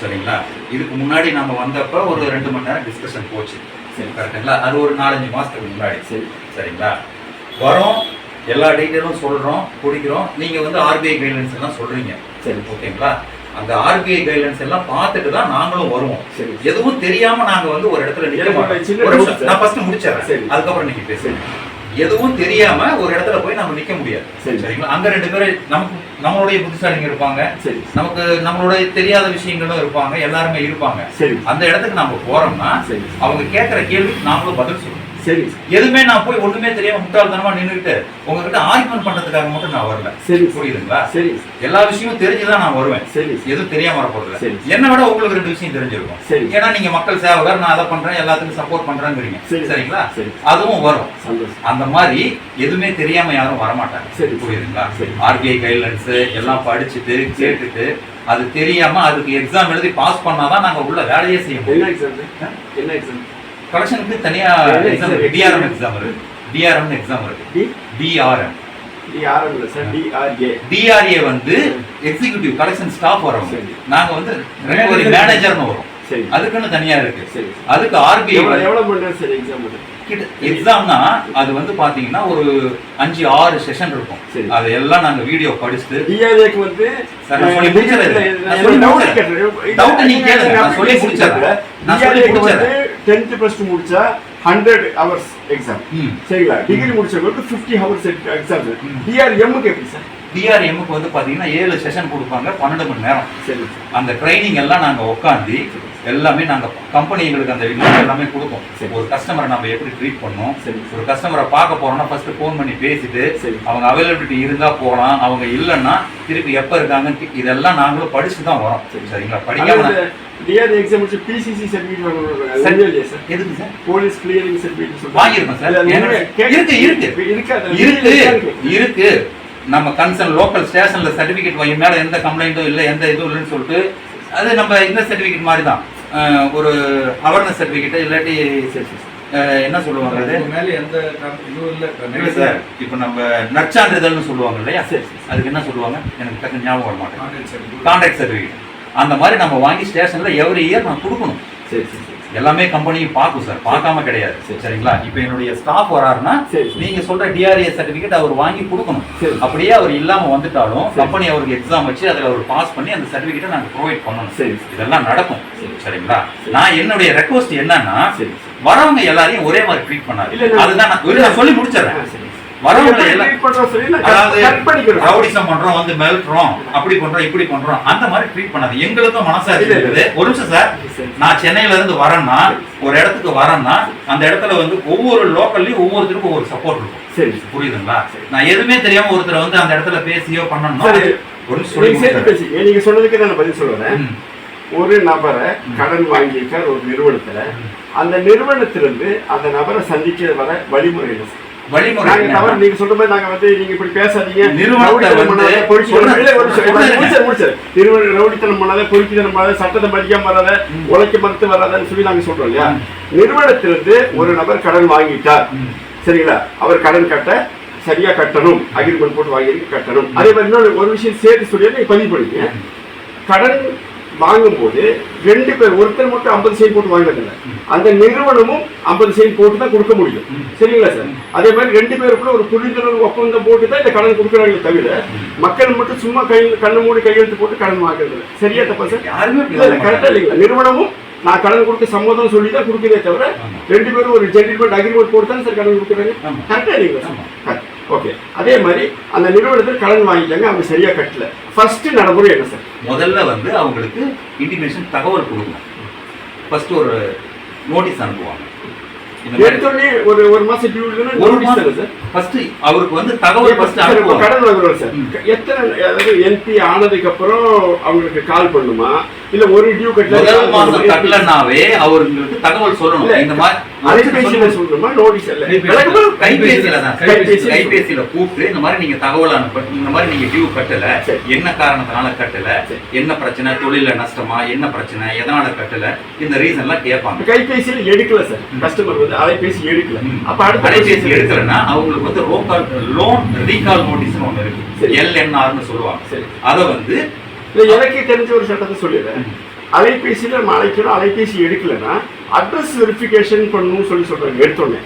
சரிங்களா? இதுக்கு முன்னாடி நம்ம வந்தப்ப ஒரு ரெண்டு மணி நேரம் டிஸ்கஷன் போச்சு. சரி. கரெக்டுங்களா? அது ஒரு நாலஞ்சு மாசத்துக்கு முன்னாடி. சரி. சரிங்களா? வரோம். எல்லா டீட்டெயிலும் சொல்றோம் பிடிக்கிறோம் நீங்க வந்து ஆர்பிஐ கைட்லைன்ஸ் எல்லாம் சொல்றீங்க. சரி. ஓகேங்களா? அந்த ஆர்பிஐ கைட்லைன்ஸ் எல்லாம் பார்த்துட்டு தான் நாங்களும் வருவோம். எதுவும் தெரியாம நாங்க வந்து ஒரு இடத்துல நிக்க மாட்டோம். நான் ஃபர்ஸ்ட் முடிச்சிடறேன். அதுக்கப்புறம் நீங்க பேசுங்க. எதுவும் தெரியாம ஒரு இடத்துல போய் நம்ம நிக்க முடியாது. சரி. சரிங்களா? அங்க ரெண்டு பேரும் நமக்கு நம்மளுடைய புத்திசாலிங்க இருப்பாங்க. சரி. நமக்கு நம்மளுடைய தெரியாத விஷயங்களும் இருப்பாங்க. எல்லாருமே இருப்பாங்க. சரி. அந்த இடத்துக்கு நம்ம போறோம்னா சரி. அவங்க கேட்கிற கேள்விக்கு நாமளும் பதில் சொல்லணும் சரி. எதுவுமே நான் போய் ஒண்ணுமே தெரியாம முட்டாள்தனமா நின்னுட்டு உங்ககிட்ட ஆர்குமெண்ட் பண்றதுக்காக மட்டும் நான் வரல. சரி. புரியுதுங்களா? சரி. எல்லா விஷயமும் தெரிஞ்சுதான் நான் வருவேன். சரி. எதுவும் தெரியாம வரப்போறது சரி. என்ன விட உங்களுக்கு ரெண்டு விஷயம் தெரிஞ்சிருக்கும். சரி. ஏன்னா நீங்க மக்கள் சேவகர் நான் அதை பண்றேன் எல்லாத்துக்கும் சப்போர்ட் பண்றேங்கிறீங்க. சரி. சரிங்களா? சரி. அதுவும் வரும். அந்த மாதிரி எதுவுமே தெரியாம யாரும் வரமாட்டாங்க. சரி. புரியுதுங்களா? சரி. ஆர்பிஐ கைட்லைன்ஸ் எல்லாம் படிச்சுட்டு கேட்டுட்டு அது தெரியாம அதுக்கு எக்ஸாம் எழுதி பாஸ் பண்ணாதான் நாங்க உள்ள வேலையே செய்ய என்ன முடியும் எக்ஸாம் என்ன எக்ஸாம் கலெக்ஷனுக்கு தனியா என்ன எக்ஸாம்? டிஆர்எம் எக்ஸாம் இருக்கு. டிஆர்எம் எக்ஸாம் இருக்கு. டிஆர்எம் டிஆர்ஏ டிஆர்ஏ வந்து எக்ஸிகியூட்டிவ் கலெக்ஷன் ஸ்டாஃப் வரவங்க. நாங்க வந்து ரெக்கவரி மேனேஜர்னு வரும் சரி. அதுக்குன்னு தனியா இருக்கு. சரி. அதுக்கு ஆர்பிஐ எக்ஸாம்னா அது வந்து பாத்தீங்கன்னா ஒரு அஞ்சு ஆறு செஷன் இருக்கும். அது எல்லாம் நாங்க வீடியோ படிச்சுட்டு டிஆர்ஏக்கு வந்து சொல்லி முடிச்சிடுறேன். doubt நீங்க கேளுங்க. நான் சொல்லி முடிச்சிடுறேன். நான் சொல்லி முடிச்சிடுறேன். வந்து 10th plus two முடிச்சா 100 hours exam. ம். சரிங்களா டிகிரி முடிச்சவங்களுக்கு 50 hours எக்ஸாம். டிஆர்எம்முக்கு எப்படி சார் டிஆர்எம்க்கு வந்து பாத்தீங்கன்னா ஏழு செஷன் கொடுப்பாங்க பன்னெண்டு மணி நேரம் சரி அந்த ட்ரைனிங் எல்லாம் நாங்க உட்காந்து எல்லாமே நாங்க கம்பெனி எங்களுக்கு அந்த இன்னும் எல்லாமே கொடுப்போம் சரி. ஒரு கஸ்டமரை நம்ம எப்படி ட்ரீட் பண்ணணும் சரி. ஒரு கஸ்டமரை பார்க்க போறோம்னா ஃபர்ஸ்ட் ஃபோன் பண்ணி பேசிட்டு சரி. அவங்க அவைலபிலிட்டி இருந்தா போகலாம் அவங்க இல்லைன்னா திருப்பி எப்ப இருக்காங்கன்னு இதெல்லாம் நாங்களும் படிச்சு தான் வரோம் சரி. சரிங்களா படிக்காம டிஆர்ஏ எக்ஸாம் முடிச்சு பிசிசி சர்டிஃபிகேட் வாங்கணும் சரி. எதுக்கு சார் போலீஸ் கிளியரிங் சர்டிஃபிகேட் வாங்கியிருக்கோம் சார். இருக்கு, இருக்கு. இருக்கு இருக்கு இருக்கு நம்ம கன்சர்ன் லோக்கல் ஸ்டேஷன்ல சர்டிபிகேட் வாங்கி மேல எந்த கம்ப்ளைண்ட்டும் இல்லை எந்த இதுவும் இல்லைன்னு சொல்லிட்டு அது நம்ம இந்த சர்டிபிகேட் மாதிரி தான் ஒரு அவேர்னஸ் சர்டிபிகேட் இல்லாட்டி என்ன சொல்லுவாங்க அது? மேல எந்த இதுவும் இல்ல சார் இப்போ நம்ம நற்சான்றிதழ்னு சொல்லுவாங்க இல்லையா? சரி, அதுக்கு என்ன சொல்லுவாங்க? எனக்கு டக்கு ஞாபகம் வர மாட்டேன். கான்ட்ராக்ட் சர்டிஃபிகேட் அந்த மாதிரி நம்ம வாங்கி ஸ்டேஷன்ல எவ்ரி இயர் நான் கொடுக்கணும். சரி சரி. எல்லாமே கம்பெனியும் பார்க்கும் சார் பார்க்காம கிடையாது சரி. சரிங்களா இப்போ என்னுடைய ஸ்டாஃப் வராருன்னா. நீங்க சொல்ற டிஆர்ஏ சர்டிபிகேட் அவர் வாங்கி கொடுக்கணும். அப்படியே அவர் இல்லாம வந்துட்டாலும். கம்பெனி அவருக்கு எக்ஸாம் வச்சு அதுல அவர் பாஸ் பண்ணி அந்த சர்டிபிகேட்டை நாங்க ப்ரொவைட் பண்ணணும் சரி. இதெல்லாம் நடக்கும் சரி. சரிங்களா சரி. நான் என்னுடைய ரெக்வஸ்ட் என்னன்னா வரவங்க எல்லாரையும் ஒரே மாதிரி ட்ரீட் இல்ல. அதுதான் நான் சொல்லி முடிச்சிடுறேன் ரவுடிசம் பண்றோம் வந்து மிரட்டுறோம் அப்படி பண்றோம் இப்படி பண்றோம் அந்த மாதிரி ட்ரீட் பண்ணாது. எங்களுக்கும் மனசாட்சி. இருக்குது. ஒரு நிமிஷம் சார். நான் சென்னையில இருந்து வரேன்னா ஒரு இடத்துக்கு வரேன்னா அந்த இடத்துல வந்து ஒவ்வொரு லோக்கல்லையும் ஒவ்வொருத்தருக்கும் ஒவ்வொரு சப்போர்ட் இருக்கும். சரி புரியுதுங்களா? நான் எதுவுமே தெரியாம ஒருத்தர் வந்து அந்த இடத்துல பேசியோ சொல்லி நீங்க சொன்னதுக்கு நான் பதில் சொல்லுவேன். ஒரு நபரை கடன் வாங்கியிருக்கார் ஒரு நிறுவனத்துல. அந்த நிறுவனத்திலிருந்து அந்த நபரை சந்திக்க வர வழிமுறை? வழிமுறை தவறு நீங்க சொல்ற மாதிரி நாங்க வந்து நீங்க இப்படி பேசாதீங்க. நிறுவனத்தை வந்து பண்ணாத, பொறுக்கித்தனம் சொல்றேன். இல்ல, ஒரு நிமிஷம், சொல்றேன். முடிச்சாரு, முடிச்சாரு. நிறுவன ரவுடித்தனம் பண்ணாத பொறுக்கித்தனம் பண்ணாத சட்டத்தை மதிக்காம வராத உழைக்க மறுத்து வராதன்னு சொல்லி நாங்க சொல்றோம் இல்லையா. நிறுவனத்திலிருந்து ஒரு நபர் கடன் வாங்கிட்டார். சரிங்களா? அவர் கடன் கட்ட சரியா கட்டணும். அக்ரிமெண்ட் போட்டு வாங்கி கட்டணும். அதே மாதிரி இன்னொரு ஒரு விஷயம் சேர்த்து சொல்லி பதிவு பண்ணிக்க கடன் வாங்கும்போது ரெண்டு பேர் ஒருத்தர் மட்டும் ஐம்பது சைன் போட்டு வாங்கினதில்ல அந்த நிறுவனமும் ஐம்பது சைன் போட்டு தான் கொடுக்க முடியும் சரிங்களா சார் அதே மாதிரி ரெண்டு பேருக்குள்ள ஒரு புரிந்துணர்வு ஒப்பந்தம் போட்டு தான் இந்த கடன் கொடுக்குறாங்களே தவிர மக்கள் மட்டும் சும்மா கை கண்ணு மூடி கையெழுத்து போட்டு கடன் வாங்குறது. சரியா தப்பா சார் யாருமே அப்படி இல்ல வாங்க இல்ல கரெக்டா மாட்டாங்க. இல்லைங்களா நிறுவனமும் நான் கடன் கொடுக்க சம்மதம் சொல்லி தான் கொடுக்குறதே தவிர. ரெண்டு பேரும் ஒரு ஜென்டில்மெண்ட் அக்ரிமெண்ட் போட்டு தான் சார் கடன் கொடுக்குறாங்க ஆமா. கரெக்டா இல்லைங்களா. சார் ஓகே அதே மாதிரி அந்த நிறுவனத்தில் கடன் வாங்கிட்டாங்க அவங்க சரியா கட்டல. ஃபர்ஸ்ட் நடைமுறை என்ன சார்? முதல்ல வந்து அவங்களுக்கு இன்டிமேஷன் தகவல் கொடுக்கணும். ஃபர்ஸ்ட் ஒரு நோட்டீஸ் அனுப்புவாங்க. எடுத்தோடனே ஒரு ஒரு மாசம் டியூ ஒரு மாசம் சார்? ஃபர்ஸ்ட் அவருக்கு வந்து தகவல் ஃபர்ஸ்ட் கடன் வாங்குறோம் சார். எத்தனை அதாவது என்பி ஆனதுக்கு அப்புறம் அவங்களுக்கு கால் பண்ணுமா? இல்ல ஒரு டியூ கட்டல முதல் மாசம் கட்டலனாவே அவங்களுக்கு தகவல் சொல்லணும். இந்த மாதிரி அலைபேசியில சொல்லணுமா நோட்டீஸ் இல்ல? கைபேசியில தான். கைபேசி கைபேசியில கூப்பிட்டு இந்த மாதிரி நீங்க தகவல் அனுப்ப இந்த மாதிரி நீங்க டியூ கட்டல. என்ன காரணத்தினால கட்டல. என்ன பிரச்சனை? தொழில நஷ்டமா? என்ன பிரச்சனை? எதனால கட்டல? இந்த ரீசன் எல்லாம் கேட்பாங்க. கைபேசியில எடுக்கல சார் கஸ்டமர் வந்து அலைபேசி எடுக்கல. அப்ப அடுத்த அலைபேசி எடுக்கலன்னா அவங்களுக்கு வந்து ரோகால் லோன் ரீகால் நோட்டீஸ்னு ஒண்ணு சரி. இருக்கு எல்என்ஆர்னு சொல்லுவாங்க. சரி. அதை வந்து இல்லை எனக்கே தெரிஞ்ச ஒரு சட்டத்தை சொல்லிடுறேன். அலைபேசியில் நம்ம அழைக்கிறோம் அலைபேசி எடுக்கலைன்னா அட்ரஸ் வெரிஃபிகேஷன் பண்ணணும்னு சொல்லி சொல்றாங்க எடுத்தோடனே.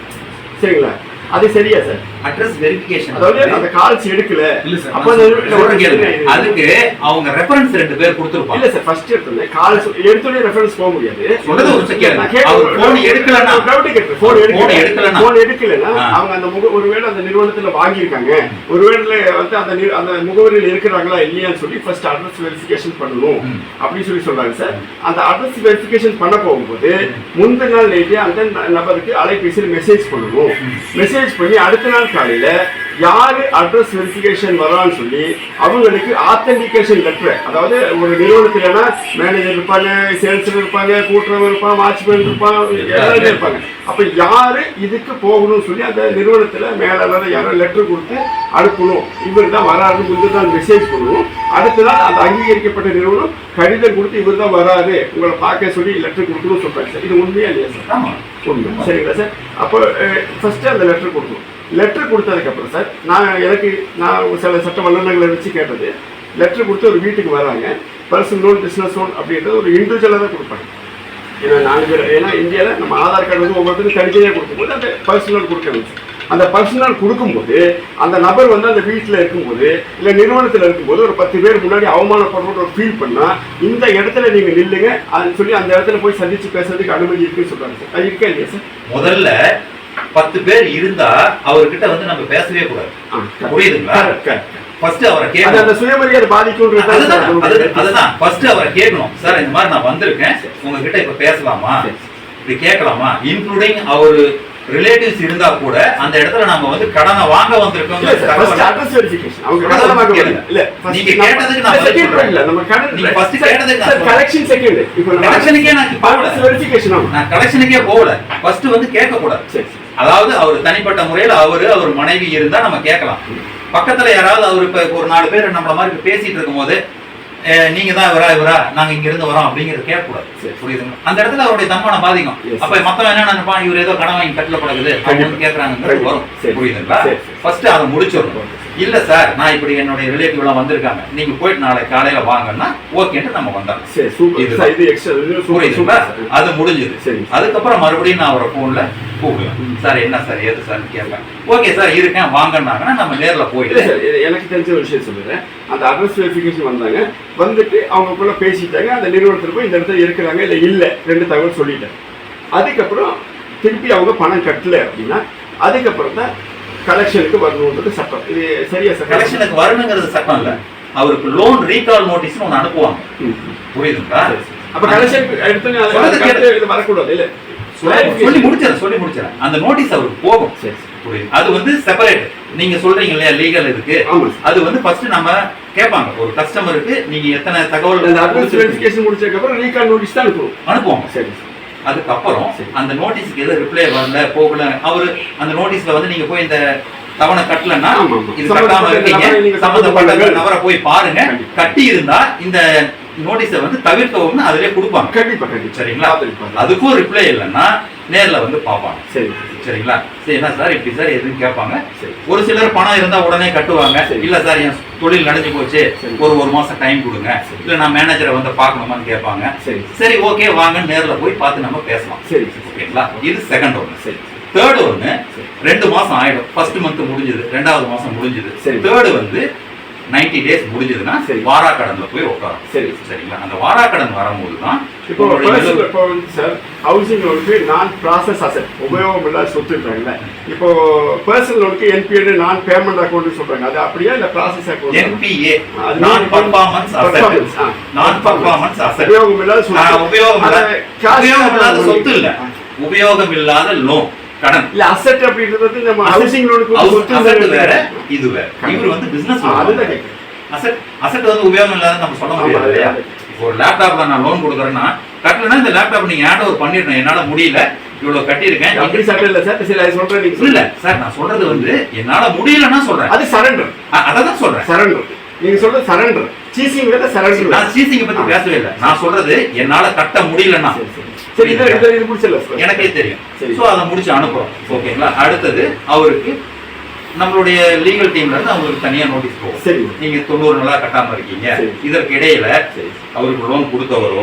சரிங்களா? அது சரியா சார் அட்ரஸ் வெரிஃபிகேஷன் அதாவது அந்த கால்ஸ் எடுக்கல. இல்ல சார், அப்போ சொல்றேன் கேளுங்க. அதுக்கு அவங்க ரெஃபரன்ஸ் ரெண்டு பேர் கொடுத்துருப்பாங்க. இல்ல சார் ஃபர்ஸ்ட் எடுத்தோடனே கால்ஸ் எடுத்தோடனே ரெஃபரன்ஸ் போக முடியாது. சொல்றது ஒரு கேட்க- அவர் எடுக்கலைன்னா- ஒரு doubt கேட்கிறேன். phone எடுக்கல. phone எடுக்கலைன்னா ஆ. அவங்க அந்த முக ஒருவேளை அந்த நிறுவனத்துல வாங்கியிருக்காங்க. ஒருவேளை வந்து அந்த அந்த முகவரியில் இருக்கிறாங்களா இல்லையான்னு சொல்லி ஃபர்ஸ்ட் அட்ரஸ் வெரிஃபிகேஷன் பண்ணணும். அப்படின்னு சொல்லி சொல்றாங்க சார் அந்த அட்ரஸ் வெரிஃபிகேஷன் பண்ண போகும்போது முந்தின நாள் நைட்டே அந்த நபருக்கு அலைபேசியில் மெசேஜ் பண்ணணும். மெசேஜ் பண்ணி அடுத்த நாள் காலையில் யாரு அட்ரஸ் வெரிஃபிகேஷன் வரான்னு சொல்லி அவங்களுக்கு ஆத்தென்டிகேஷன் லெட்டர் அதாவது ஒரு நிறுவனத்துலனா மேனேஜர் இருப்பாங்க சேல்ஸ் இருப்பாங்க கூட்டுறவு இருப்பான் வாட்ச்மேன் இருப்பான் எல்லாருமே இருப்பாங்க. அப்ப யாரு இதுக்கு போகணும்னு சொல்லி அந்த நிறுவனத்துல மேலாளர் யாரோ லெட்டர் கொடுத்து அனுப்பணும். இவர் தான் வராரு இவர் தான் மெசேஜ் பண்ணணும் அடுத்த நாள் அந்த அங்கீகரிக்கப்பட்ட நிறுவனம் கடிதம் கொடுத்து இவர் தான் வராரு உங்களை பார்க்க சொல்லி லெட்டர் கொடுக்கணும்னு சொல்றாங்க சார். இது உண்மையா இல்லையா சார்? உண்மை. சரிங்களா சார்? அப்போ ஃபர்ஸ்ட் அந்த லெட்டர் கொடுக்கணும். லெட்டர் கொடுத்ததுக்கப்புறம் சார் நான் எனக்கு நான் ஒரு சில சட்ட வல்லுநர்களை வச்சு கேட்டது. லெட்டர் கொடுத்து ஒரு வீட்டுக்கு வராங்க. பர்சனல் லோன் பிஸ்னஸ் லோன் அப்படின்றது ஒரு இண்டிவிஜுவலாக தான் கொடுப்பாங்க. ஏன்னா நாலு பேர் ஏன்னா இந்தியாவில் நம்ம ஆதார் கார்டு வந்து ஒவ்வொருத்தரும் தனித்தனியாக கொடுக்கும்போது அந்த பர்சனல் கொடுக்கணும் சார். அந்த பர்சனல் கொடுக்கும்போது அந்த நபர் வந்து அந்த வீட்டில் இருக்கும்போது இல்லை நிறுவனத்தில் இருக்கும்போது ஒரு பத்து பேர் முன்னாடி அவமானப்படுற ஒரு ஃபீல் பண்ணால் இந்த இடத்துல நீங்கள் நில்லுங்க அதுன்னு சொல்லி அந்த இடத்துல போய் சந்திச்சு பேசுறதுக்கு அனுமதி இருக்குன்னு சொல்கிறாங்க சார் அது இருக்கா இல்லையா சார் முதல்ல பத்து பேர் இருந்தா அவர்கிட்ட வந்து நம்ம பேசவே கூடாது. புரியுதுங்களா. ஃபர்ஸ்ட் அவரை கேட்கணும் அந்த சுயமரியாதை பாதிக்கும்ன்றது தான் அதுதான் சார் அது- அதனுடைய அதுதான். ஃபர்ஸ்ட் அவரை கேட்கணும். சார் இந்த மாதிரி நான் வந்திருக்கேன். உங்ககிட்ட இப்ப பேசலாமா. இப்படி கேட்கலாமா? இன்க்ளூடிங் அவர் ரிலேட்டிவ்ஸ் இருந்தா கூட அந்த இடத்துல நம்ம வந்து கடனை வாங்க வந்திருக்கோம் நீங்க கேட்டதுக்கு நான். இல்ல, நம்ம கடன் நீங்க கேட்டதுக்கு நான் second. இப்போ நம்ம கலெக்ஷனுக்கே நான் கலெக்ஷனுக்கே போகல. ஃபர்ஸ்ட் வந்து கேட்க கூடாது சரி. அதாவது அவர் தனிப்பட்ட முறையில் அவரு அவர் மனைவி இருந்தா நம்ம கேட்கலாம். பக்கத்துல யாராவது அவர் இப்ப ஒரு நாலு பேர் நம்மள மாதிரி பேசிட்டு இருக்கும்போது "அஹ், நீங்க தான் இவரா இவரா நாங்க இங்க இருந்து வரோம் அப்படிங்கறது கேட்கக்கூடாது. புரியுதுங்க அந்த இடத்துல அவருடைய தன்மானம் பாதிக்கும். அப்ப மத்தவன் என்ன நினைப்பான்? இவர் ஏதோ கடன் வாங்கி கட்டல பழகுது அவங்க கேட்கறாங்கிறது வரும். சரி. புரியுதுங்களா. ஃபர்ஸ்ட் அதை முடிச்சிடணும். இல்ல சார் நான் இப்படி என்னுடைய ரிலேட்டிவ் எல்லாம் வந்திருக்காங்க. நீங்க போயிட்டு நாளை காலையில வாங்கன்னா ஓகேன்ட்டு நம்ம வந்தோம் புரியுதுங்களா. அது முடிஞ்சது. சரி. அதுக்கப்புறம் மறுபடியும் நான் அவரை போன்ல கூப்பிடுவேன் சார் என்ன சார்? ஏது சார்? கேட்பேன். ஓகே சார் இருக்கேன். வாங்கன்னாங்கன்னா நம்ம நேர்ல போயிட்டு சார், எனக்கு தெரிஞ்ச ஒரு விஷயம் சொல்லுறேன் அந்த அட்ரஸ் வெரிஃபிகேஷன் வந்தாங்க. வந்துட்டு அவங்களுக்குள்ள பேசிட்டாங்க. அந்த நிறுவனத்தில் போய் இந்த இடத்துல இருக்கிறாங்க இல்ல இல்ல ரெண்டு தகவல் சொல்லிட்டாங்க அதுக்கப்புறம் திருப்பி அவங்க பணம் கட்டல அப்படின்னா அதுக்கப்புறம் தான் கலெக்ஷனுக்கு வரணுன்றது சட்டம். இது சரியா சார்? கலெக்ஷனுக்கு வரணுங்கிறது சட்டம் இல்ல. அவருக்கு லோன் ரீகால் நோட்டீஸ்னு ஒன்று அனுப்புவாங்க. புரியுதுங்களா. அப்ப கலெக்ஷன் இது வரக்கூடாது இல்ல? சொல்லி- சொல்லி முடிச்சிடறேன் சொல்லி முடிச்சிடறேன். அந்த நோட்டீஸ் அவருக்கு போகும். அது வந்து செப்பரேட் நீங்க சொல்றீங்க இல்லையா லீகல் இருக்கு. அது வந்து ஃபர்ஸ்ட் நம்ம கேட்பாங்க. ஒரு கஸ்டமருக்கு நீங்க எத்தனை தகவல் கொடுத்திருக்கீங்க? வெரிஃபிகேஷன் முடிச்சதுக்கு அப்புறம் ரீகால் நோட்டீஸ் தான் அனுப்புவோம். அனுப்புவாங்க. சரி. அதுக்கப்புறம் சரி. அந்த நோட்டீஸ்க்கு எது ரிப்ளை வரல போகல அவரு அந்த நோட்டீஸ்ல வந்து நீங்க போய் இந்த தவணை கட்டலன்னா. இது கட்டாம இருக்கீங்க சம்பந்தப்பட்ட நபரை போய் பாருங்க. கட்டி இருந்தா இந்த நோட்டீஸை வந்து தவிர்க்கவும்னு அதிலே கொடுப்பாங்க. கண்டிப்பா கண்டிப்பா. சரிங்களா. அதுக்கும் ரிப்ளை இல்லைன்னா நேர்ல வந்து பார்ப்பாங்க. சரி. சரிங்களா? சரி என்ன சார் இப்படி சார் எதுன்னு கேட்பாங்க. சரி. ஒரு சிலர் பணம் இருந்தா உடனே கட்டுவாங்க. இல்ல சார் என் தொழில் நடந்து போச்சு. ஒரு ஒரு மாசம் டைம் கொடுங்க. இல்ல நான் மேனேஜரை வந்து பார்க்கணுமான்னு கேட்பாங்க. சரி. சரி ஓகே வாங்க நேர்ல போய் பார்த்து நம்ம பேசலாம். சரி ஓகேங்களா? இது செகண்ட் ஒன்று சரி. தேர்ட் ஒன்று. ரெண்டு மாசம் ஆயிடும். ஃபர்ஸ்ட் மந்த் முடிஞ்சது. ரெண்டாவது மாசம் முடிஞ்சது. சரி. தேர்டு வந்து 90 டேஸ் முடிஞ்சதுன்னா சரி. வாராக்கடன்ல போய் உட்காரும் சரி. சரிங்களா? அந்த வாராக்கடன் வரும்போது தான் இப்போ இப்போ வந்து சார் ஹவுசிங் லோனுக்கு நான் ப்ராசஸ் அசெட் உபயோகம் இல்லாத சொத்து இருக்காங்கல்ல. இப்போ பர்சனல் லோனுக்கு என்பிஎல் நான் பேமெண்ட் அக்கௌண்ட் சொல்றாங்க. அது அப்படியா இல்ல process account NPA non performance. Asset non performance asset உபயோகம் இல்லாத சொத்து. உபயோகம் இல்லாத. சொத்து இல்ல. உபயோகம் இல்லாத லோன் கடன். இல்ல அசெட் அப்படின்றது நம்ம ஹவுசிங் லோனுக்கு. வேற இது வேற. இவர் வந்து பிசினஸ் அதுதான் அசெட் அசெட் வந்து உபயோகம் இல்லாத நம்ம சொல்ல முடியாது இல்லையா. இப்போ ஒரு லேப்டாப்ல நான் லோன் கொடுக்குறேன்னா கட்டலன்னா இந்த லேப்டாப் நீங்க ஹேண்ட் ஓவர் பண்ணிடணும். என்னால முடியல. இவ்வளவு கட்டியிருக்கேன். அப்படி சட்டம் இல்ல சார் சரி அது சொல்றேன் நீங்க இல்ல சார் நான் சொல்றது வந்து என்னால முடியலன்னா சொல்றேன். அது சரண்டர் அ- அததான் சொல்றேன். சரண்டர் நீங்க சொல்றது சரண்டர் சீசிங் சரண்டர் நான் சீசிங்க பத்தி பேசவே இல்லை. நான் சொல்றது என்னால கட்ட முடியலன்னா. சரி இதை இதை முடிச்சிடல எனக்கே தெரியும். சரி. சோ அதை முடிச்சு அனுப்புறோம். ஓகேங்களா அடுத்தது அவருக்கு நம்மளுடைய லீகல் டீம்ல இருந்து அவங்களுக்கு தனியா நோட்டீஸ் போகும். சரி. நீங்க தொண்ணூறு நாளா கட்டாம இருக்கீங்க. இதற்கு இடையில சரி. அவருக்கு லோன் கொடுத்தவரோ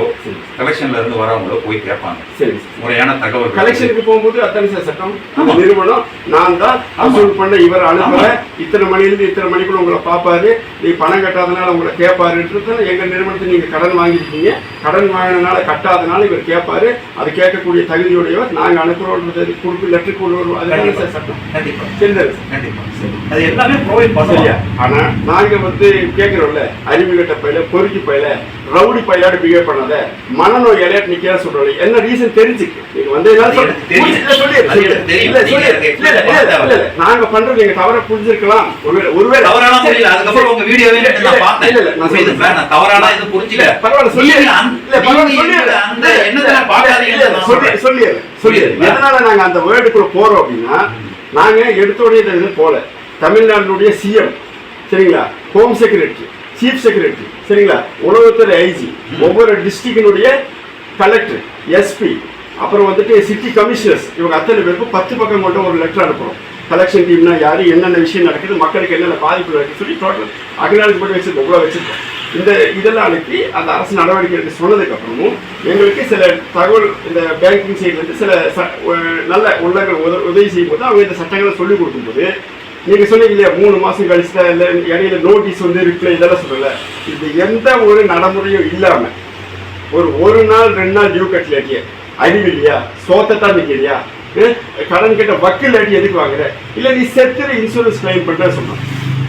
கலெக்ஷன்ல இருந்து வரவங்களோ போய் கேட்பாங்க. சரி. முறையான தகவல் கலெக்ஷனுக்கு போகும்போது அத்தனை சார் சட்டம். நிறுவனம் நான் தான் வசூல் பண்ண இவர் அனுப்புறேன் இத்தனை மணிலிருந்து இத்தனை மணிக்குள்ள உங்களை பார்ப்பாரு. நீ பணம் கட்டாதனால உங்களை கேட்பாருன்றது எங்க நிறுவனத்தை நீங்க கடன் வாங்கியிருக்கீங்க. கடன் வாங்கினனால கட்டாதனால இவர் கேட்பாரு. அது கேட்கக்கூடிய தகுதியுடையவர் நாங்க அனுப்புறோன்றது வருவோம் அதுதானே சார் சட்டம். கண்டிப்பா. சரி சார்? கண்டிப்பா. அது எல்லாமே ப்ரொவைட் பண்ணுவோம் ஆனா நாங்க வந்து கேக்குறோம்ல அறிவு கட்ட பையில பொறுக்கி பையில ரவுடி பையாடு பிஹேவ் பண்ணாத மனநோய் இலையாட்டு நிக்கிற சொல்றோம் என்ன ரீசன் தெரிஞ்சுக்கு? நீங்க வந்து நீங்க சொல்லு பண்றது நீங்க தவற புரிஞ்சிருக்கலாம். ஒருவேளை தவறான புரியல. அதுக்கப்புறம் உங்க வீடியோவே நான் பார்த்தேன். இல்ல, நான். சார், நான் தவறான இது புரிஞ்சுக்கல. இல்ல, பரவாயில்ல, சொல்லி- இல்ல, பரவாயில்ல, சொல்லிடு. அந்த இல்ல, நான் சொல்லி- சொல்லிடு. புரியுதுங்களா? எதனால நாங்க அந்த வேர்டுக்குள்ள போறோம் அப்படின்னா நாங்கள் எடுத்த உடனே இந்த இது போல. தமிழ்நாட்டினுடைய சிஎம் சரிங்களா? ஹோம் செக்ரட்டரி சீஃப் செக்ரட்டரி சரிங்களா? உணவுத்துறை ஐஜி ஒவ்வொரு டிஸ்ட்ரிக்டினுடைய கலெக்டர் எஸ்பி அப்புறம் வந்துட்டு சிட்டி கமிஷனர்ஸ் இவங்க அத்தனை பேருக்கும் பத்து பக்கம் கொண்ட ஒரு லெட்டர் அனுப்புகிறோம் கலெக்ஷன் டீம்னா யார் என்னென்ன விஷயம் நடக்குது மக்களுக்கு என்னென்ன பாதிப்பு நடக்குது சொல்லி டோட்டல் அக்னாலஜ் பண்ணி வச்சுருக்கோம் இவ்வளோ வச்சுருக்கோம். இந்த இதெல்லாம் அனுப்பி அந்த அரசு நடவடிக்கை எடுக்க சொன்னதுக்கு அப்புறமும் எங்களுக்கு சில தகவல் இந்த பேங்கிங் சைட்லேருந்து சில ச- நல்ல உள்ளங்கள் உத உதவி செய்யும் போது அவங்க இந்த சட்டங்களை சொல்லிக் கொடுக்கும்போது நீங்கள் சொன்னீங்க இல்லையா மூணு மாதம் கழிச்சு தான் இல்லை இடையில நோட்டீஸ் வந்து ரிப்ளை இதெல்லாம் சொல்லலை. இது எந்த ஒரு நடைமுறையும் இல்லாமல் ஒரு ஒரு நாள் ரெண்டு நாள் டியூ கட்டலையே அறிவு இல்லையா? சோத்தத்தான் நிற்கலையா கடன் கேட்ட வக்கீல் அடி எதுக்கு வாங்குற? இல்லை நீ செத்துற இன்சூரன்ஸ் கிளைம் பண்ணுற சொன்னான்.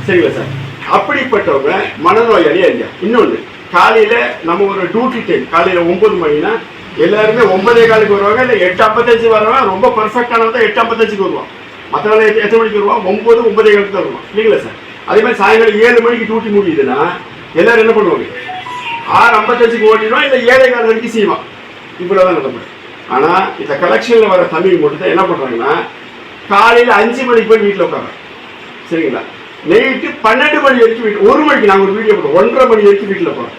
சரிங்களா சார்? அப்படிப்பட்டவங்க மனநோயாளியா இல்லையா இன்னொன்று காலையில் நம்ம ஒரு டியூட்டி டைம் காலையில் ஒம்பது மணினா எல்லாருமே ஒன்பதே காலுக்கு வருவாங்க இல்லை எட்டு ஐம்பத்தஞ்சு வரவன் ரொம்ப பர்ஃபெக்டானவங்க தான் எட்டு ஐம்பத்தஞ்சுக்கு வருவான் மற்றவங்க எத்தனை எத்தனை மணிக்கு வருவான் ஒம்பது ஒன்பதே காலுக்கு தான் வருவான். இல்லைங்களா சார் அதே மாதிரி சாயங்காலம் ஏழு மணிக்கு டியூட்டி முடியுதுன்னா எல்லாரும் என்ன பண்ணுவாங்க? ஆறு ஐம்பத்தஞ்சுக்கு ஓடிடுவான் இல்லை ஏழை கால் வரைக்கும் செய்வான். இவ்வளோதான் நடக்கும் ஆனால் இந்த கலெக்ஷனில் வர தமிழ் மட்டும் தான் என்ன பண்ணுறாங்கன்னா காலையில் அஞ்சு மணிக்கு போய் வீட்டில் உட்காங்க சரிங்களா? நைட்டு பன்னெண்டு மணி வரைக்கும் வீட்டு ஒரு மணிக்கு நாங்கள் ஒரு வீடியோ போடுறோம் ஒன்றரை மணி வரைக்கும் வீட்டில் போகிறோம்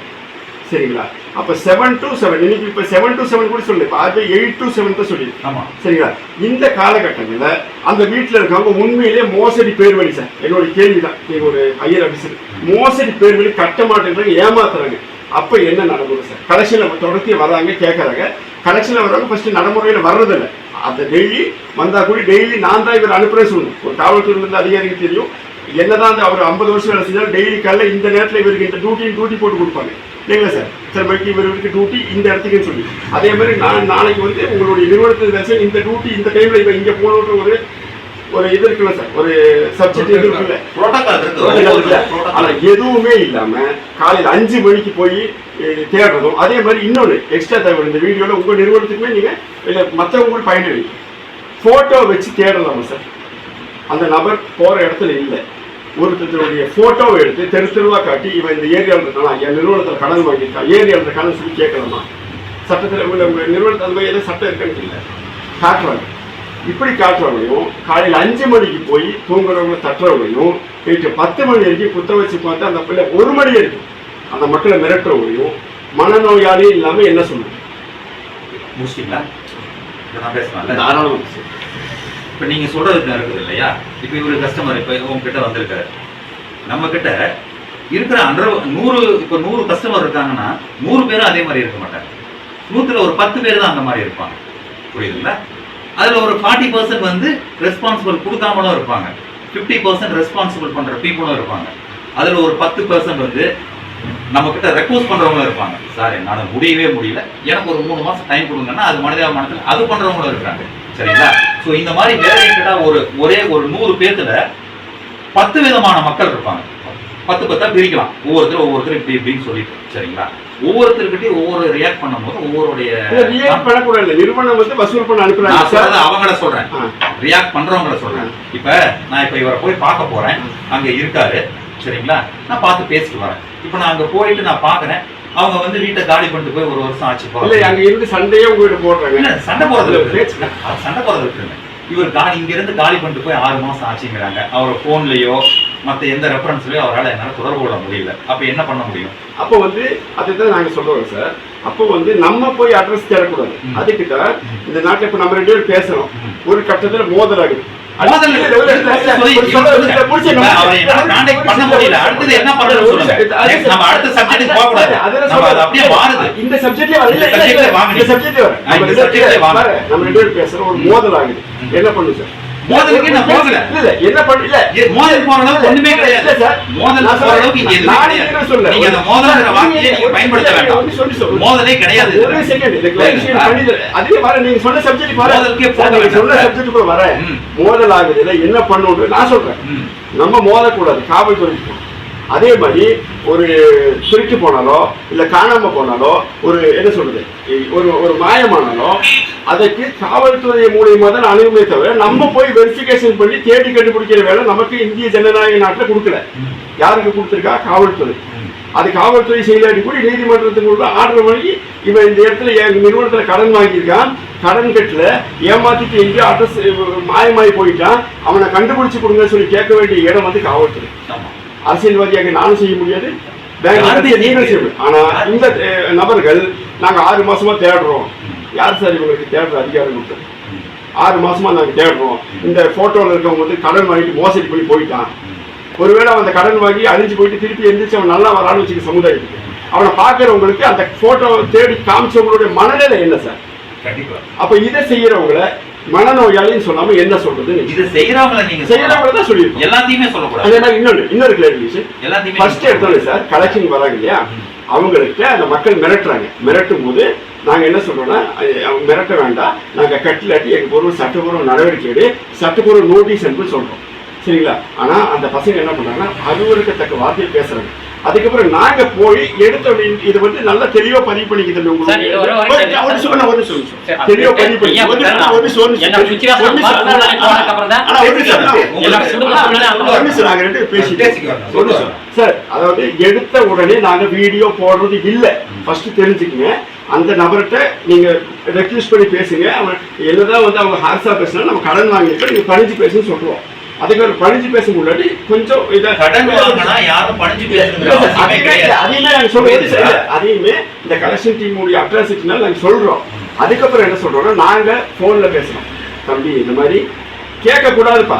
சரிங்களா? அப்போ செவன் டு செவன் இன்னைக்கு இப்போ செவன் டு செவன் கூட சொல்லு அது எயிட் டு செவன் தான் சொல்லி ஆமா. சரிங்களா? இந்த காலகட்டங்களில் அந்த வீட்டில் இருக்கவங்க உண்மையிலே மோசடி பேர் வழி சார். என்னோட கேள்வி தான் நீங்கள் ஒரு ஹையர் ஆஃபீஸர் மோசடி பேர் வழி கட்ட மாட்டேங்கிறாங்க ஏமாத்துறாங்க. அப்போ என்ன நடைமுறை சார்? கலெக்ஷனில் தொடர்ச்சி வராங்க கேட்குறாங்க கலெக்ஷனில் வர்றவங்க ஃபர்ஸ்ட் நடைமுறையில் வர்றதில்ல. அந்த டெய்லி வந்தால் கூட டெய்லி நான் தான் இவர் அனுப்புறேன்னு சொல்லணும். ஒரு காவல்துறையில இருந்து அதிகாரிக்கு தெரியும். என்னதான் அவர் ஐம்பது வருஷம் வேலை செஞ்சாலும் டெய்லி காலைல இந்த நேரத்தில் இவருக்கு இந்த டியூட்டி டியூட்டி போட்டு கொடுப்பாங்க. இல்லைங்களா சார் சார் மணிக்கு இவருக்கு டியூட்டி இந்த இடத்துக்குன்னு சொல்லி. அதே மாதிரி நான் நாளைக்கு வந்து உங்களுடைய நிறுவனத்தில் தரிசனம் இந்த டியூட்டி இந்த டைமில் இவன் இங்கே போகணுன்ற ஒரு ஒரு இது இருக்குல்ல சார் ஒரு சப்ஜெக்ட் இது இருக்குல்ல? புரோட்டோகால் இருக்கு. Protocol ஒவ்வொரு இருக்குல்ல? protocol. ஆனா எதுவுமே இல்லாம காலையில அஞ்சு மணிக்கு போய் தேடுறதும் அதே மாதிரி இன்னொன்று எக்ஸ்ட்ரா தகவல் இந்த வீடியோல உங்க நிறுவனத்துக்குமே நீங்க இல்ல மற்றவங்களுக்கு பயனளிக்கும் போட்டோ வச்சு தேடலாமா சார் அந்த நபர் போற இடத்துல இல்லை. ஒருத்தருடைய போட்டோவை எடுத்து தெரு தெருவா காட்டி இவன் இந்த ஏரியாவில் இருக்கானா? என் நிறுவனத்தில் கடன் வாங்கியிருக்கான் ஏரியாவில் கடன் சொல்லி கேட்கலாமா சட்டத்தில் உள்ள உங்க நிறுவனத்தில் அது மாதிரி எதுவும் சட்டம் இருக்குன்னு இல்லை காட்டுறாங்க. இப்படி காட்டுறவங்களையும் காலையில் அஞ்சு மணிக்கு போய் தூங்குறவங்க தட்டுறவங்களையும் நைட்டு பத்து மணி வரைக்கும் குத்த வச்சு பார்த்து அந்த பிள்ளை ஒரு மணி வரைக்கும் அந்த மக்களை மிரட்டுறவங்களையும் மனநோயாளி இல்லாமல் என்ன சொல்லுங்க முடிச்சிட்டீங்களா? இதை நான் பேசலாம்ல தாராளமாக. இப்போ நீங்கள் சொல்கிறது இருக்குது இல்லையா? இப்போ ஒரு கஸ்டமர் இப்போ உங்ககிட்ட வந்திருக்காரு. நம்மக்கிட்ட இருக்கிற அண்டர் நூறு இப்போ நூறு கஸ்டமர் இருக்காங்கன்னா நூறு பேரும் அதே மாதிரி இருக்க மாட்டாங்க. நூற்றில் ஒரு பத்து பேர் தான் அந்த மாதிரி இருப்பாங்க. புரியுதுங்களா? அதில் ஒரு ஃபார்ட்டி பர்சன்ட் வந்து ரெஸ்பான்சிபிள் கொடுக்காமலும் இருப்பாங்க. ஃபிஃப்டி பர்சன்ட் ரெஸ்பான்சிபிள் பண்ணுற பீப்புளும் இருப்பாங்க. அதில் ஒரு பத்து பர்சன்ட் வந்து நம்மக்கிட்ட ரெக்வஸ்ட் பண்ணுறவங்களும் இருப்பாங்க. சார் என்னால் முடியவே முடியல. எனக்கு ஒரு மூணு மாதம் டைம் கொடுங்கன்னா அது மனிதாபிமானத்தில் அது பண்ணுறவங்களும் இருக்காங்க. சரிங்களா? ஸோ இந்த மாதிரி வேலைக்கிட்ட ஒரு ஒரே ஒரு நூறு பேத்துல பத்து விதமான மக்கள் இருப்பாங்க. பத்து பத்தா பிரிக்கலாம். ஒவ்வொருத்தரும் ஒவ்வொருத்தரும் இப்படி இப்படின்னு சொல்லிட்டு சரிங்களா? ஒவ்வொருத்தருக்கிட்டையும் ஒவ்வொரு ரியாக்ட் பண்ணும்போது ஒவ்வொருடைய react பண்ணக்கூடாது இல்லை. நிறுவனம் வந்து வசூல் பண்ண அனுப்புறாங்க. அவங்கள சொல்றேன். ரியாக்ட் பண்றவங்கள சொல்றேன். இப்ப நான் இப்ப இவரை போய் பார்க்க போறேன். அங்க இருக்காரு. சரிங்களா? நான் பார்த்து பேசிட்டு வரேன். இப்ப நான் அங்க போயிட்டு நான் பாக்குறேன் அவங்க வந்து வீட்டை காலி பண்ணிட்டு போய் ஒரு வருஷம் ஆச்சு. இல்லை அங்க இருந்து சண்டையே உங்ககிட்ட போடுறாங்க. இல்ல சண்டை போறது. அது சண்டை போறது இருக்குங்க இவர் காலி இங்க இருந்து காலி பண்ணிட்டு போய் ஆறு மாசம் ஆச்சுங்கிறாங்க. அவரை போன்லயோ மத்த எந்த ரெஃபரன்ஸ்லயோ அவரால் என்னால தொடர்பு கொள்ள முடியல. அப்ப என்ன பண்ண முடியும்? அப்போ வந்து அதுதான் நாங்க சொல்றோம் சார். அப்போ வந்து நம்ம போய் அட்ரஸ் தேடக்கூடாது. ம். அதுக்கு தான் இந்த நாட்டில் இப்போ நம்ம ரெண்டு பேரும் பேசுறோம். ம். ஒரு கட்டத்துல மோதல் ஆகுது பண்ண முடியல. அடுத்தது என்ன சொல்லுங்க. Next நம்ம அடுத்த க்கு போகக்கூடாது. அதுதான் நம்ம அது. அப்படியே மாறுது. இந்த சப்ஜெக்ட்லயே வர இல்ல, இந்த subject-லயே வாங்க இந்த. சப்ஜெக்ட்லயே வாங்க. நம்ம ரெண்டு பேரும் பேசுறோம் ஒரு மோதல் ஆகுது என்ன பண்ணு சார் மோதலுக்கு நான் போகல. இல்ல இல்ல என்ன பண்ணு இல்ல மோதல் போற அளவுக்கு ஒண்ணுமே கிடையாது. இல்ல சார். மோதல் நான் போற அளவுக்கு இங்க எதுவுமே கிடையாது. சொல்றேன்? நீங்க அந்த மோதல்ங்கிற வார்த்தையை நீங்க பயன்படுத்த இல்ல, வேண்டாம். சொல்லி சொல்லு. மோதலே கிடையாது ஒரு செகண்ட் இந்த கிளாரிஃபிகேஷன் பண்ணி. அதுவே வர நீங்க சொன்ன சப்ஜெக்ட் வர மோதலுக்கே போக சொன்ன சார். சப்ஜெக்ட்டுக்குள்ள வர. மோதல் ஆகுது இல்ல என்ன பண்ணணும் நான் சொல்றேன். நம்ம மோதக்கூடாது போகணும். அதே மாதிரி ஒரு திருட்டு போனாலோ இல்லை காணாமல் போனாலோ ஒரு என்ன சொல்றது? ஒரு ஒரு மாயமானாலோ அதற்கு காவல்துறை மூலியமாக தான் அணுகுமே தவிர நம்ம போய் வெரிஃபிகேஷன் பண்ணி தேடி கண்டுபிடிக்கிற வேலை நமக்கு இந்திய ஜனநாயக நாட்டில் கொடுக்கல. யாருக்கு கொடுத்துருக்கா? காவல்துறை. அது காவல்துறை செயலாடி கூட நீதிமன்றத்துக்கு ஆர்டர் பண்ணி இவன் இந்த இடத்துல என் நிறுவனத்தில் கடன் வாங்கியிருக்கான். கடன் கட்டில் ஏமாத்திட்டு எங்கேயோ அட்ரஸ் மாயமாயி போயிட்டான். அவனை கண்டுபிடிச்சு கொடுங்கன்னு சொல்லி கேட்க வேண்டிய இடம் வந்து காவல்துறை. அரசியல்வாதியாக நானும் செய்ய முடியாது. நீங்களும் செய்ய செய்ய முடியாது? ஆனா இந்த நபர்கள் நாங்க ஆறு மாசமா தேடுறோம். யார் சார் இவங்களுக்கு தேடுற அதிகாரம் கொடுத்தது ஆறு மாசமா நாங்க தேடுறோம். இந்த போட்டோல இருக்கவங்க வந்து கடன் வாங்கிட்டு மோசடி பண்ணி போயிட்டான். ஒருவேளை அந்த கடன் வாங்கி அழிஞ்சு போயிட்டு திருப்பி எந்திரிச்சு அவன் நல்லா வரான்னு வச்சுக்க சமுதாயத்துக்கு. அவனை பார்க்கறவங்களுக்கு அந்த போட்டோ தேடி காமிச்சவங்களுடைய மனநிலை என்ன சார்? கண்டிப்பா. அப்ப இதை செய்யறவங்கள மனநோயாளின்னு சொல்லாம என்ன சொல்றது? இது செய்யறவங்கள நீங்க செய்யறவங்கள தான் சொல்லியிருக்கோம். எல்லாத்தையுமே சொல்லக்கூடாது. அதே மாதிரி இன்னொன்று இன்னொரு கிளாரிஃபிகேஷன் எல்லாத்தையுமே ஃபர்ஸ்ட் எடுத்தோம் சார் கலெக்ஷன் வராங்க இல்லையா? அவங்களுக்கு அந்த மக்கள் மிரட்டுறாங்க. மிரட்டும் போது நாங்க என்ன சொல்றோம்னா மிரட்ட வேண்டாம். நாங்க கட்டிலாட்டி எங்க பொருள் சட்டப்பூர்வ நடவடிக்கை எடு சட்டப்பூர்வ நோட்டீஸ் என்று சொல்றோம். சரிங்களா? ஆனா அந்த பசங்க என்ன பண்றாங்கன்னா அருவருக்கத்தக்க வார்த்தையை பேசுறாங்க. அதுக்கப்புறம் நாங்க போய் எடுத்த இது வந்து நல்லா தெளிவா பதிவு பண்ணிக்கிது சார், இது ஒரு வாரம் கேள்வி. ஒரு சொல்ல ஒரு சொல்லு சரி, தெளிவா பதிவு பண்ணி ஒரு சார், ஒரு சொல்லு என்ன சுச்சுவேஷன் ஒரு நிமிஷம். சூழ்நிலை போனதுக்கப்புறம் தான்? ஆனா, ஒரு நிமிஷம். உங்களுக்கு என்னோட குடும்ப சூழ்நிலை ஒரு அனுபவம். நிமிஷம் நாங்க ரெண்டு பேரும் பேசிட்டு. சார் அதாவது எடுத்த உடனே நாங்க வீடியோ போடுறது இல்ல. ஃபர்ஸ்ட் தெரிஞ்சுக்கங்க. அந்த நபர்கிட்ட நீங்க ரெக்யூஸ் பண்ணி பேசுங்க. அவன் என்னதான் வந்து அவங்க ஹார்ஸா பேசினா நம்ம கடன் வாங்கிட்டு நீங்க பணிஞ்சு பேசுன்னு சொல்லுவோம். அதுக்கு ஒரு பணிஞ்சு பேச முன்னாடி கொஞ்சம் இதை இல்ல அதையுமே கிடையாது. அதையுமே நாங்க சொல்றோம். இல்ல சார், இல்ல, அதையுமே இந்த கலெக்ஷன் டீமுடைய அட்ராசிட்டினால நாங்க சொல்றோம். அதுக்கப்புறம் என்ன சொல்றோம்னா நாங்க போன்ல பேசுறோம். தம்பி இந்த மாதிரி கேட்க கூடாதுப்பா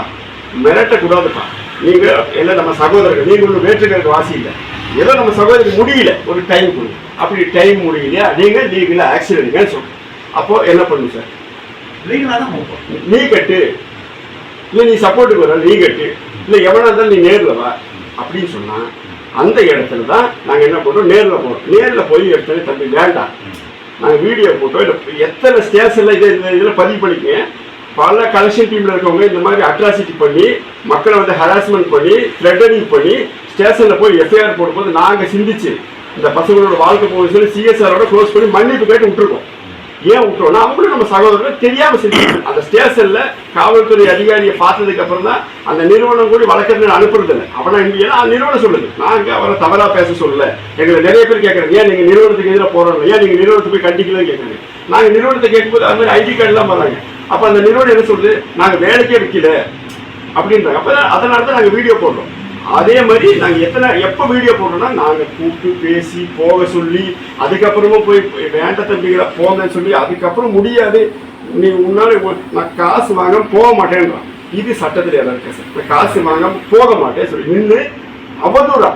மிரட்ட கூடாதுப்பா நீங்க எல்லாம் நம்ம சகோதரர்கள் நீங்க ஒன்றும் வேற்றுக்கிறது வாசி இல்லை. ஏதோ நம்ம சகோதரிக்கு முடியல. ஒரு டைம் கொடுங்க. அப்படி டைம் முடியலையா? நீங்க லீகல ஆக்சிடென்ட் எடுங்கன்னு சொல்றோம். அப்போ என்ன பண்ணும் சார்? லீகலா தான் நீ கட்டு. இல்லை நீ சப்போர்ட்டுக்கு வர நீ கட்டு. இல்லை எவ்வளோ இருந்தாலும் நீ நேரில் வா. அப்படின்னு சொன்னால் அந்த இடத்துல தான் நாங்கள் என்ன பண்ணுறோம் நேரில் போகிறோம் நேரில் போய் எடுத்தாலே தம்பி வேண்டாம். நாங்கள் வீடியோ போட்டோம் இல்லை எத்தனை ஸ்டேஷனில் இதை இந்த இதில் பதிவு பண்ணிக்கங்க. பல கலெக்ஷன் டீமில் இருக்கவங்க இந்த மாதிரி அட்ராசிட்டி பண்ணி மக்களை வந்து ஹராஸ்மெண்ட் பண்ணி த்ரெட்டனிங் பண்ணி ஸ்டேஷனில் போய் எஃப்ஐஆர் போடும்போது நாங்கள் சிந்திச்சு இந்த பசங்களோட வாழ்க்கை போகுது சிஎஸ்ஆரோட க்ளோஸ் பண்ணி மன்னிப்பு கேட்டு விட்டுருக்கோம். ஏன் விட்டோம்னா அவங்களும் நம்ம சகோதரர்கள் தெரியாம செஞ்சு அந்த ஸ்டேஷன்ல காவல்துறை அதிகாரியை பார்த்ததுக்கு அப்புறம் தான் அந்த நிறுவனம் கூட வழக்கறிஞர் அனுப்புறது இல்லை. அவனா ஏன்னா அந்த நிறுவனம் சொல்லுது. நாங்க அவரை தவறா பேச சொல்லல. எங்களை நிறைய பேர் கேட்கறாங்க ஏன் நீங்க நிறுவனத்துக்கு எதிராக போறோம் ஏன் நீங்க நிறுவனத்துக்கு போய் கண்டிக்கலன்னு கேட்கறாங்க நாங்க நிறுவனத்தை கேட்கும்போது அது மாதிரி ஐடி கார்டு எல்லாம் வராங்க. அப்ப அந்த நிறுவனம் என்ன சொல்லுது? நாங்க வேலைக்கே வைக்கல. அப்படின்றாங்க. அப்ப அதனால தான் நாங்க வீடியோ போடுறோம். அதே மாதிரி நாங்கள் எத்தனை எப்போ வீடியோ போடணும்னா நாங்கள் கூப்பிட்டு பேசி போக சொல்லி அதுக்கப்புறமா போய் வேண்ட தம்பிகளை போங்கன்னு சொல்லி அதுக்கப்புறம் முடியாது. நீ உன்னால நான் காசு வாங்க போக மாட்டேன்றான். இது சட்டத்தில் எல்லாம் இருக்கேன் சார். நான் காசு வாங்க போக மாட்டேன் சொல்லி. நின்று அவதூறா.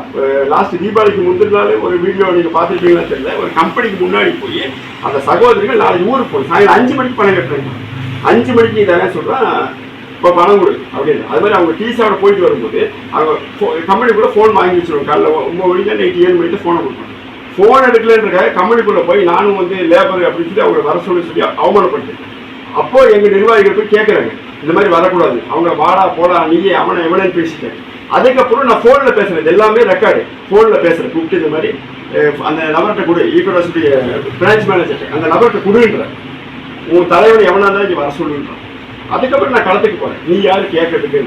லாஸ்ட் தீபாவளிக்கு முந்தின ஒரு வீடியோ நீங்கள் பார்த்துருப்பீங்களா தெரியல. ஒரு கம்பெனிக்கு முன்னாடி போய் அந்த சகோதரிகள் நாளைக்கு ஊருக்கு போகணும். சாயங்காலம் அஞ்சு மணிக்கு பணம் கட்டுறாங்க அஞ்சு மணிக்கு இதான் சொல்கிறேன் இப்போ பணம் கொடு. அப்படின்னு அது மாதிரி அவங்க டீ போயிட்டு வரும்போது அவங்க கம்பெனிக்குள்ள ஃபோன் வாங்கி வச்சிருவோம் காலைல ஒம்பது மணிக்கு நைட்டு ஏழு மணிக்கு ஃபோனை கொடுப்பாங்க. ஃபோன் எடுக்கலன்றக்காக கம்பெனிக்குள்ளே போய் நானும் வந்து லேபர் அப்படின்னு சொல்லி அவங்க வர சொல்லி சொல்லி அவமானப்பட்டு அப்போ எங்கள் நிர்வாகிகள் போய் கேட்குறாங்க இந்த மாதிரி வரக்கூடாது. அவங்க வாடா போடா நீயே அவனை எவனேன்னு பேசிட்டேன். அதுக்கப்புறம் நான் ஃபோனில் பேசுறேன். இது எல்லாமே ரெக்கார்டு ஃபோனில் பேசுகிறேன் கூப்பிட்டு இந்த மாதிரி அந்த நபர்கிட்ட கொடு. ஈக்குவலாசுடைய பிரான்ச் மேனேஜர் அந்த நபர்கிட்ட கொடுன்ற உன் தலைவன் எவனா இருந்தாலும் இங்க வர சொல்லுன்றான். அதுக்கப்புறம் நான் களத்துக்கு போறேன் நீ யாரு கேட்கறதுக்கு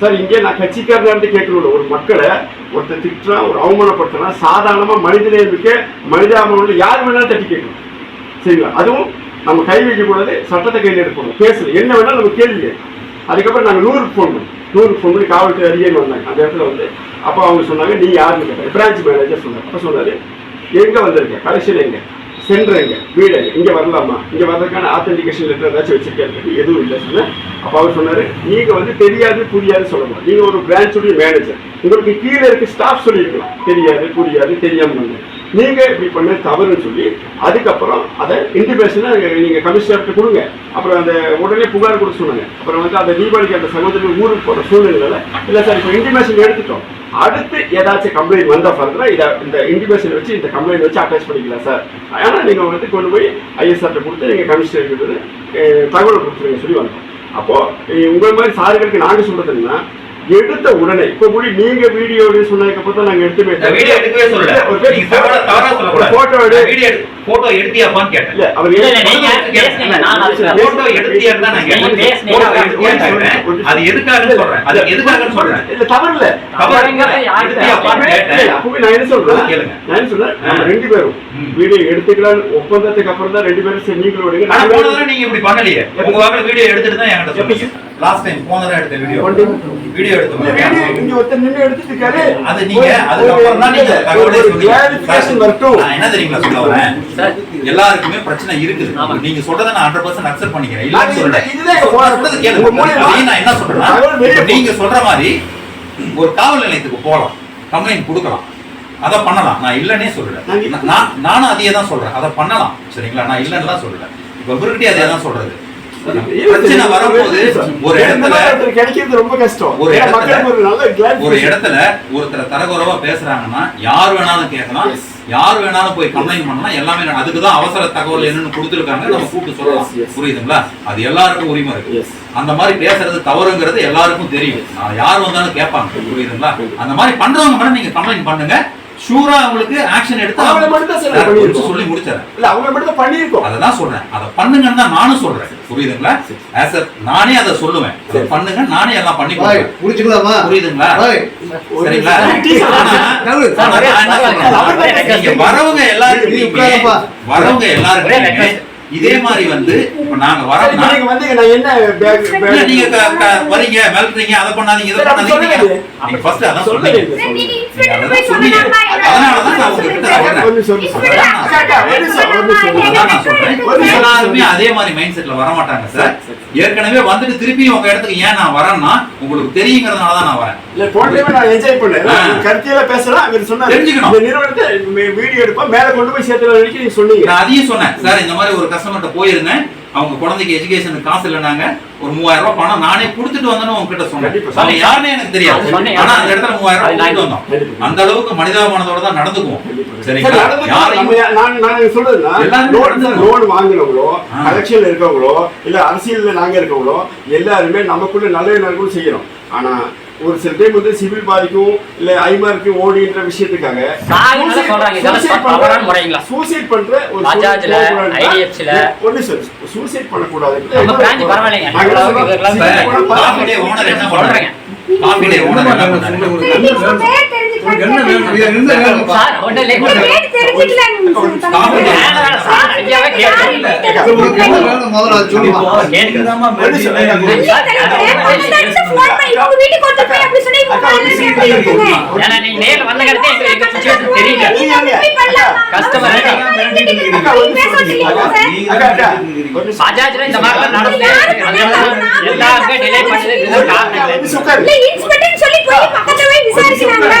சார் இங்கே நான் கட்சிக்காரனாட்டு கேட்கணும் ஒரு மக்களை ஒருத்தர் திட்டுறான் ஒரு அவமானப்படுத்தினா சாதாரணமா மனிதநேயமிக்க மனிதாபம் யார் வேணாலும் தட்டி கேட்கணும். சரிங்களா? அதுவும் நம்ம கை வைக்கக்கூடாது சட்டத்தை கையில் எடுக்கணும். பேசல. என்ன வேணாலும் நம்ம கேள்வி அதுக்கப்புறம் நாங்கள் நூறுக்கு ஃபோன் நூறுக்கு ஃபோன் பண்ணி காவல்துறை அறியன்னு வந்தாங்க. அந்த இடத்துல வந்து அப்போ அவங்க சொன்னாங்க நீ யாருன்னு கேட்டாங்க பிரான்ச் மேனேஜர் சொன்னாங்க அப்போ சொன்னாரு எங்கே வந்திருக்க? கலெக்ஷன் எங்கே? சென்றுங்க வீடு. இங்க வரலாமா? இங்க வர்றதுக்கான ஆத்தென்டிகேஷன் லெட்டர் ஏதாச்சும் வச்சிருக்காரு எதுவும் இல்லை சொன்னேன். அப்ப அவர் சொன்னாரு நீங்க வந்து தெரியாது புரியாது சொல்லணும். நீங்க ஒரு பிரான்ச்சுடைய மேனேஜர் உங்களுக்கு கீழே இருக்க ஸ்டாஃப் சொல்லியிருக்கலாம். தெரியாது புரியாது தெரியாம வந்து நீங்க இப்படி பண்ண தவறுன்னு சொல்லி அதுக்கப்புறம் அதை இன்டிமேஷனை நீங்க கமிஷனர்கிட்ட கொடுங்க. அப்புறம் அந்த உடனே புகார் கொடுக்க சொன்னாங்க அப்புறம் வந்து அந்த தீபாவளிக்கு அந்த சகோதரி ஊருக்கு போற சூழ்நிலையில இல்ல சார் இப்போ இன்டிமேஷன் எடுத்துட்டோம். அடுத்து ஏதாச்சும் கம்ப்ளைண்ட் வந்த ஃபர்தராக இதை இந்த இன்டிமேஷன் வச்சு இந்த கம்ப்ளைண்ட் வச்சு அட்டாச் பண்ணிக்கலாம் சார் ஆனா நீங்க வந்து கொண்டு போய் ஐஎஸ்ஆர்ட்ட கொடுத்து நீங்க கமிஷனர் வந்து தகவல் கொடுத்துருங்க சொல்லி வந்தோம். அப்போ உங்கள் உங்களை மாதிரி சார்களுக்கு நாங்க சொல்றது என்னன்னா எடுத்த உடனே இப்போ கூட நீங்க வீடியோ சொன்னதுக்கு அப்புறம் நாங்க எடுத்துமே போட்டோ எடு போட்டோ எடுத்தியாப்பான்னு கேட்டேன். போட்டோ எடுத்தியான்னு தான் நான் கேட்டேன். அது எதுக்காகன்னு சொல்றேன்? அது எதுக்காகன்னு சொல்றேன்? இல்ல தவறு இல்ல தவறுங்கிறத எடுத்தியாப்பான்னு கேட்டேன். இல்ல, அப்பவே நான் என்ன சொல்றேன்? கேளுங்க. நான் என்ன சொல்றேன்? நம்ம ஆ. ரெண்டு பேரும். வீடியோ எடுத்துக்கலாம் ஒப்பந்தத்துக்கு அப்புறம் தான் ரெண்டு பேரும் தடவை நீங்க இப்படி பண்ணலையே. உங்க வாக்குல வீடியோ எடுத்துட்டு தான் என்கிட்ட சொன்னீங்க. லாஸ்ட் டைம் போன தடவை எடுத்த வீடியோ. வீடியோ எடுத்தோம். ஒருத்தர் நின்னு எடுத்துட்டு அது நீங்க ஒரு- அதுக்கப்புறம் தான் நீங்க என்ன தெரியுங்களா சொல்ல வரேன். எல்லாருக்குமே பிரச்சனை இருக்குது. நீங்க சொல்றதை நான் 100% அக்செப்ட் பண்ணிக்கிறேன். இல்லன்னு நான் என்ன போ- நீங்க சொல்ற மாதிரி ஒரு காவல் நிலையத்துக்கு போகலாம். கம்ப்ளைண்ட் கொடுக்கலாம். அதை பண்ணலாம். நான் இல்லன்னே நாங்க- நான் நான்- நானும் அதையே தான் சொல்றேன். அதை பண்ணலாம். சரிங்களா? நான் இல்லன்னு தான் சொல்லல. இப்ப இவர்கிட்டயே அதே தான் சொல்றது. பிரச்சனை வரும்போது ஒரு இடத்துல ஒருத்தர் கிடைக்கிறது ரொம்ப கஷ்டம். ஒரு இடத்துல- ஒரு இடத்துல ஒருத்தர் தரகுறவா பேசுறாங்கன்னா யார் வேணாலும் கேட்கலாம். யார் வேணாலும் போய் கம்ப்ளைண்ட் பண்ணலாம் எல்லாமே அதுக்கு தான் அவசர தகவல் என்னன்னு கொடுத்துருக்காங்க. நம்ம கூப்பிட்டு சொல்லலாம். புரியுதுங்களா? அது எல்லாருக்கும் உரிமை இருக்கு. அந்த மாதிரி பேசுறது தவறுங்கிறது எல்லாருக்கும் தெரியும். யார் வந்தாலும் கேட்பாங்க. புரியுதுங்களா? அந்த மாதிரி பண்றவங்க மேல நீங்க கம்ப்ளைண்ட் பண்ணுங்க. ஷூரா உங்களுக்கு ஆக்ஷன் எடுத்து அவங்கள மட்டும் சொல்லி முடிச்சிடறேன். இல்ல அவங்க மட்டும் தான் பண்ணியிருக்கோம். அதை தான் சொல்றேன். அதை பண்ணுங்கன்னு தான் நானும் சொல்றேன். புரியுதுங்களா? As a- நானே அதை சொல்லுவேன். அதை பண்ணுங்க நானே எல்லாம் பண்ணி. புடிச்சுக்கலாமா புரியுதுங்களா? சரிங்களா? வரவங்க எல்லாருக்குமே. வரவங்க எல்லாருக்குமே. இதே மாதிரி வந்து இப்ப நாங்க இப்ப நீங்க வந்து நான் என்ன நீங்க வரீங்க மிரட்டுறீங்க அதை பண்ணாதீங்க இதை பண்ணாதீங்க. நீங்க ஃபர்ஸ்ட் அதான். சொன்னீங்க. அதான் போய் சொன்னீங்க. அதனால தான் நான் உங்ககிட்ட சொல்றேன். அதே மாதிரி மைண்ட் செட்ல வர மாட்டாங்க சார். ஏற்கனவே வந்துட்டு திருப்பி உங்க இடத்துக்கு ஏன் நான் வரேன்னா உங்களுக்கு தெரியுங்கிறதுனால தான் நான் வரேன். இல்ல, நான் enjoy பண்ணேன். கருத்தியலா பேசலாம், இவர் சொன்னாரு. தெரிஞ்சுக்கணும். இந்த நிறுவனத்தை video எடுப்போம், மேல கொண்டு போய் சேர்த்துற வரைக்கும் நீங்க சொன்னீங்க. நான் அதையும் சொன்னேன். சார் இந்த மாதிரி ஒரு கஸ்டமர்கிட்ட போயிருந்தேன். அவங்க குழந்தைக்கு எஜுகேஷனுக்கு காசு இல்லைனாங்க ஒரு மூவாயிரம் ரூபாய் பணம் நானே கொடுத்துட்டு வந்தேன்னு உங்ககிட்ட சொன்னேன். யாருன்னு எனக்கு தெரியாது. ஆனா அந்த இடத்துல மூவாயிரம் ரூபாய் கொடுத்துட்டு வந்தோம். அந்த அளவுக்கு மனிதாபமானதோட தான் நடந்துக்குவோம். வாங்குனவங்களோ, collectionல இருக்கவங்களோ, இல்ல அரசியல்ல நாங்க இருக்கவங்களோ, எல்லாருமே நமக்குள்ள நல்ல நல்ல செய்யறோம். ஆனா ஒரு சில டைம் வந்து சிவில் பாதிக்கும் இல்ல ஐமாருக்கு ஓடின்ற விஷயத்துக்காக suicide பண்ற- ஒரு. ஒண்ணு சார் சூசைட் பண்ணக்கூடாது. என்ன பஜாஜ்ல இந்த மாதிரிலாம் நடந்து எல்லாருமே டிலே பண்ணது சொல்லி போய் பக்கத்துல விசாரிக்கிறாங்களா?